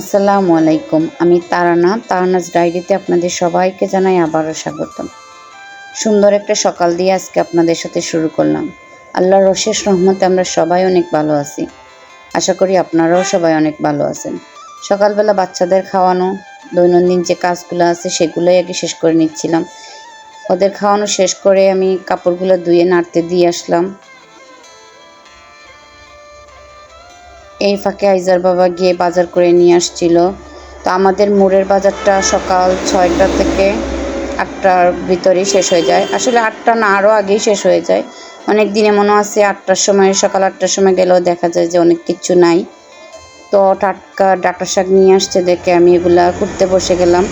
আসসালামু আলাইকুম। আমি তারানা তারানাজ ডায়েরিতে আপনাদের সবাইকে জানাই আবারও স্বাগতম। সুন্দর একটা সকাল দিয়ে আজকে আপনাদের সাথে শুরু করলাম। আল্লাহর অশেষ রহমতে আমরা সবাই অনেক ভালো আছি। আশা করি আপনারাও সবাই অনেক ভালো আছেন। সকালবেলা বাচ্চাদের খাওয়ানো, দৈনন্দিন যে কাজগুলো আছে সেগুলোই আগে শেষ করে নিচ্ছিলাম। ওদের খাওয়ানো শেষ করে আমি কাপড়গুলো ধুয়ে নাড়তে দিয়ে আসলাম। এই ফাঁকে আইজার বাবা গিয়ে বাজার করে নিয়ে আসছিল। তো আমাদের মোড়ের বাজারটা সকাল ছয়টা থেকে আটটার ভিতরেই শেষ হয়ে যায়। আসলে আটটা না আরও আগেই শেষ হয়ে যায়। অনেক দিনে মনে আছে, আটটার সময়, সকাল আটটার সময় গেলেও দেখা যায় যে অনেক কিছু নাই। তো টাটকা ডাটা শাক নিয়ে আসছে দেখে আমি এগুলা করতে বসে গেলাম।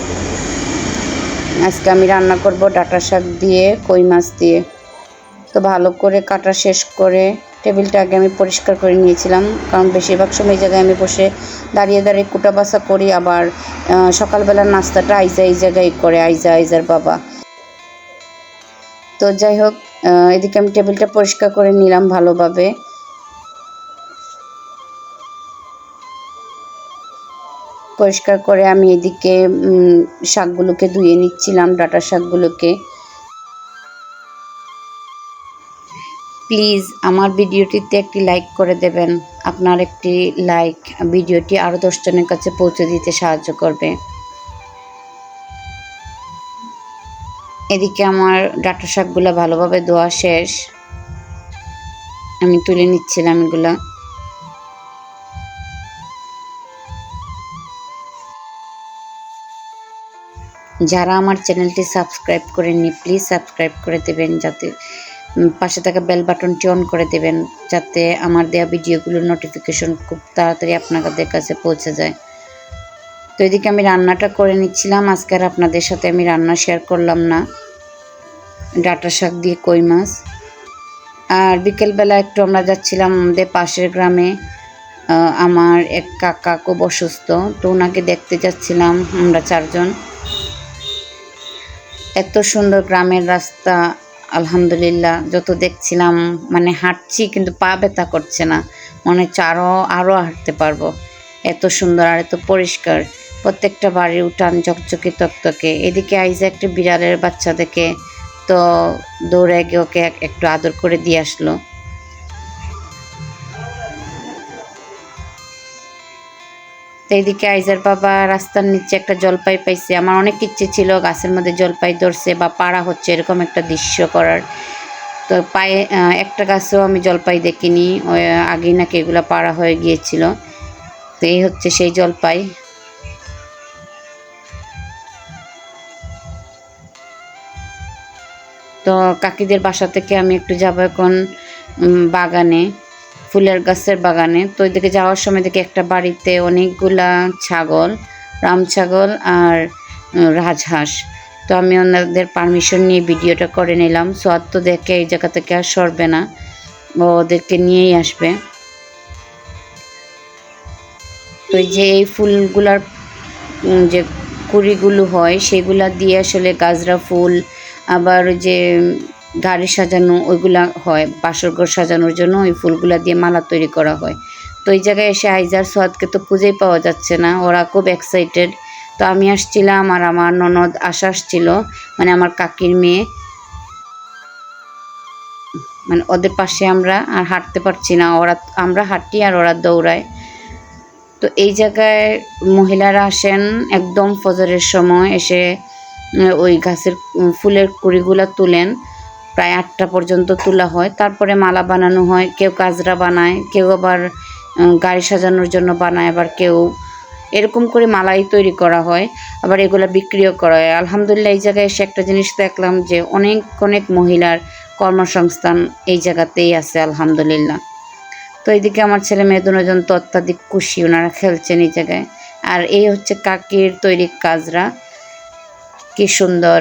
আজকে আমি রান্না করব ডাটা শাক দিয়ে, কই মাছ দিয়ে। তো ভালো করে কাটা শেষ করে টেবিলটা আগে আমি পরিষ্কার করে নিয়েছিলাম। কারণ বেশিরভাগ সময় এই জায়গায় আমি বসে দাঁড়িয়ে দাঁড়িয়ে কুটা বাসা করি, আবার সকালবেলার নাস্তাটা আইজা এই জায়গায় করে, আইজা, আইজার বাবা। তো যাই হোক এদিকে আমি টেবিলটা পরিষ্কার করে নিলাম ভালোভাবে। পরিষ্কার করে আমি এদিকে শাকগুলোকে ধুয়ে নিচ্ছিলাম ডাটা শাকগুলোকে। প্লিজ আমার ভিডিওটিতে একটি লাইক করে দেবেন। আপনার একটি লাইক ভিডিওটি আরও দশজনের কাছে পৌঁছে দিতে সাহায্য করবে। এদিকে আমার ডাটা শাকগুলো ভালোভাবে ধোয়া শেষ। আমি তুলে নিচ্ছিলাম এগুলা। যারা আমার চ্যানেলটি সাবস্ক্রাইব করেননি, প্লিজ সাবস্ক্রাইব করে দেবেন যাতে পাশে থাকা বেল বাটনটি অন করে দেবেন, যাতে আমার দেওয়া ভিডিওগুলোর নোটিফিকেশন খুব তাড়াতাড়ি আপনাদের কাছে পৌঁছে যায়। তো এদিকে আমি রান্নাটা করে নিচ্ছিলাম, আজকে আর আপনাদের সাথে আমি রান্না শেয়ার করলাম না। ডাটা শাক দিয়ে কই মাছ। আর বিকেলবেলা একটু আমরা যাচ্ছিলাম আমাদের পাশের গ্রামে আমার এক কাকা খুব অসুস্থ, তো ওনাকে দেখতে যাচ্ছিলাম, আমরা চারজন। এত সুন্দর গ্রামের রাস্তা আলহামদুলিল্লাহ, যত দেখছিলাম মানে হাঁটছি কিন্তু পা ব্যথা করছে না। মনে হচ্ছে আরও আরও হাঁটতে পারব। এত সুন্দর আর এত পরিষ্কার। প্রত্যেকটা বাড়ির উঠান চকচকে তকতকে। এদিকে আইজা একটা বিড়ালের বাচ্চা দেখে তো দৌড়ে গিয়ে ওকে একটু আদর করে দিয়ে আসলো। তো এইদিকে আইজার বাবা রাস্তার নিচে একটা জলপাই পাইছে। আমার অনেক ইচ্ছে ছিল গাছের মধ্যে জলপাই ধরছে বা পাড়া হচ্ছে, এরকম একটা দৃশ্য করার। তো পায়ে একটা গাছেও আমি জলপাই দেখিনি, ওই, আগেই নাকি এগুলো পাড়া হয়ে গিয়েছিল। তো এই হচ্ছে সেই জলপাই। তো কাকিদের বাসা থেকে আমি একটু যাব এখন বাগানে। ফুলের গাছের বাগানে। তো ওইদিকে যাওয়ার সময় দেখি একটা বাড়িতে অনেকগুলা ছাগল, রাম ছাগল আর রাজহাঁস। তো আমি ওনাদের পারমিশন নিয়ে ভিডিওটা করে নিলাম। সোয়াদ তো দেখে এই জায়গা থেকে আর সরবে না। ওদেরকে নিয়েই আসবে। তো যে এই ফুলগুলার যে কুড়িগুলো হয়, সেগুলা দিয়ে আসলে গাজরা ফুল, আবার যে গাড়ি সাজানো, ওইগুলা হয়। বাসরঘর সাজানোর জন্য ওই ফুলগুলা দিয়ে মালা তৈরি করা হয়। তো এই জায়গায় এসে আইজার সোয়াদকে তো খুঁজেই পাওয়া যাচ্ছে না। ওরা খুব এক্সাইটেড তো আমি আসছিলাম আর আমার ননদ আশা আসছিল মানে আমার কাকির মেয়ে। মানে ওদের পাশে আমরা আর হাঁটতে পারছি না। ওরা, আমরা হাঁটি আর ওরা দৌড়ায়। তো এই জায়গায় মহিলারা আসেন একদম ফজরের সময়, এসে ওই গাছের ফুলের কুড়িগুলা তুলেন। প্রায় আটটা পর্যন্ত তোলা হয়। তারপরে মালা বানানো হয়, কেউ কাজরা বানায়, কেউ আবার গাড়ি সাজানোর জন্য বানায়, আবার কেউ এরকম করে মালাই তৈরি করা হয়, আবার এগুলো বিক্রিও করা হয়। আলহামদুলিল্লাহ, এই জায়গায় এসে একটা জিনিস দেখলাম যে অনেক অনেক মহিলার কর্মসংস্থান এই জায়গাতেই আছে, আলহামদুলিল্লাহ। তো এইদিকে আমার ছেলে মেয়ে দুজন তো অত্যাধিক খুশি, ওনারা খেলছেন এই জায়গায়। আর এই হচ্ছে কাকির তৈরি কাজরা। কি সুন্দর।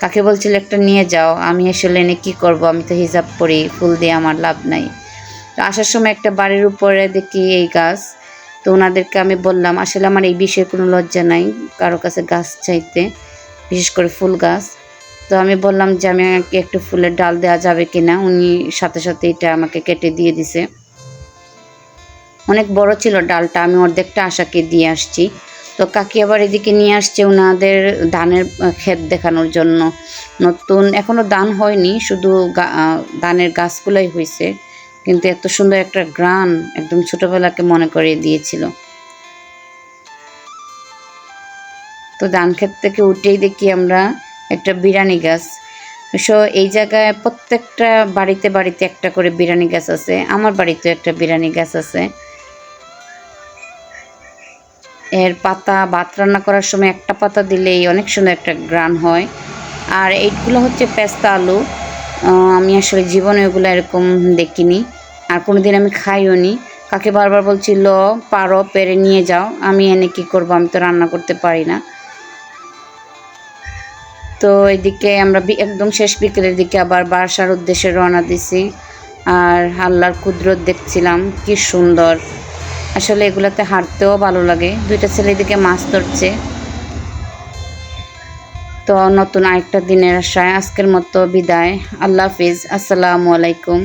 কাকে বলছিল একটা নিয়ে যাও, আমি আসলে এনে কি করব? আমি তো হিজাব পরি ফুল দিয়ে আমার লাভ নাই। তো আসার সময় একটা বাড়ির উপরে দেখি এই গাছ। তো ওনাদেরকে আমি বললাম, আসলে আমার এই বিষয়ে কোনো লজ্জা নাই, কারও কাছে গাছ চাইতে, বিশেষ করে ফুল গাছ। তো আমি বললাম যে, আমি একটু ফুলের ডাল দেওয়া যাবে কিনা উনি সাথে সাথে এটা আমাকে কেটে দিয়ে দিছে। অনেক বড় ছিল ডালটা, আমি অর্ধেকটা আশাকে দিয়ে আসছি। তো কাকি আবার এদিকে নিয়ে আসছে ওনাদের ধানের ক্ষেত দেখানোর জন্য। নতুন, এখনও ধান হয়নি, শুধু ধানের গাছগুলোই হয়েছে কিন্তু এত সুন্দর একটা গ্রান একদম ছোটবেলাকে মনে করিয়ে দিয়েছিল। তো ধান ক্ষেত থেকে উঠেই দেখি আমরা একটা বিরানি গাছ। সো এই জায়গায় প্রত্যেকটা বাড়িতে বাড়িতে একটা করে বিরানি গাছ আছে, আমার বাড়িতেও একটা বিরানি গাছ আছে। এর পাতা, ভাত রান্না করার সময় একটা পাতা দিলেই অনেক সুন্দর একটা গ্রান হয়। আর এইগুলো হচ্ছে পেস্তা আলু। আমি আসলে জীবনে ওগুলো এরকম দেখিনি। আর কোনো দিন আমি খাইও নি। কাকে বারবার বলছিল পারো, পেরে নিয়ে যাও। আমি এনে কি করব? আমি তো রান্না করতে পারি না। তো এদিকে আমরা একদম শেষ বিকেলের দিকে আবার বাসার উদ্দেশ্যে রওনা দিছি। আর আল্লাহর কুদরত দেখছিলাম, কি সুন্দর। আসলে এগুলাতে হাঁটতেও ভালো লাগে। দুইটা ছেলে এদিকে মাছ ধরছে। তো নতুন আরেকটা দিনের আশায় আজকের মতো বিদায়। আল্লাহ হাফিজ। আসসালামু আলাইকুম।